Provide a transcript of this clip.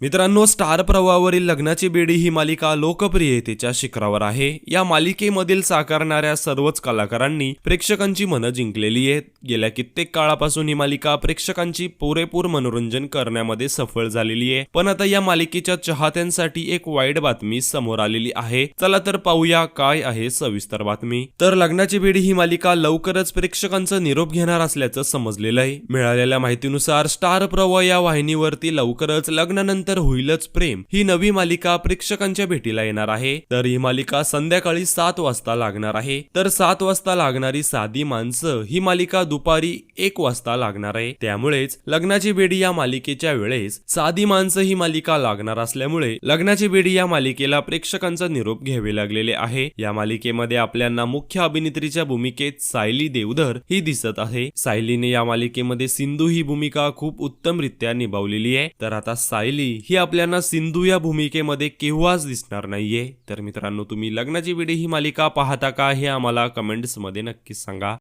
मित्रांनो स्टार प्रवाहावरील लग्नाची बेडी ही मालिका लोकप्रियतेच्या शिखरावर आहे. या मालिकेमधील साकारणाऱ्या सर्वच कलाकारांनी प्रेक्षकांची मनं जिंकलेली आहेत. गेल्या कित्येक काळापासून ही मालिका प्रेक्षकांची पुरेपूर मनोरंजन करण्यामध्ये सफळ झालेली आहे. पण आता या मालिकेच्या चाहत्यांसाठी एक वाईट बातमी समोर आलेली आहे. चला तर पाहूया काय आहे सविस्तर बातमी. तर लग्नाची बेडी ही मालिका लवकरच प्रेक्षकांचा निरोप घेणार असल्याचं समजलेलं आहे. मिळालेल्या माहितीनुसार स्टार प्रवाह या वाहिनीवरती लवकरच लग्नानंतर होईलच प्रेम. ही नवी मालिका प्रेक्षकांच्या भेटीला येणार आहे. तर ही मालिका संध्याकाळी सात वाजता लागणार आहे. तर सात वाजता लागणारी साधी माणसं ही मालिका दुपारी एक वाजता लागणार आहे. त्यामुळेच लग्नाची बेडी या मालिकेच्या वेळेस साधी माणसं ही मालिका लागणार असल्यामुळे लग्नाची बेडी या मालिकेला प्रेक्षकांचा निरोप घ्यावे लागलेले आहे. या मालिकेमध्ये आपल्याला मुख्य अभिनेत्रीच्या भूमिकेत सायली देवधर ही दिसत आहे. सायलीने या मालिकेमध्ये सिंधू ही भूमिका खूप उत्तमरित्या निभावलेली आहे. तर आता सायली ही आपल्याला सिंधू या भूमिकेमध्ये केव्हाच दिसणार नाहीये. तर मित्रांनो तुम्ही लग्नाची वेळी ही मालिका पाहता का हे आम्हाला कमेंट्समध्ये नक्कीच सांगा.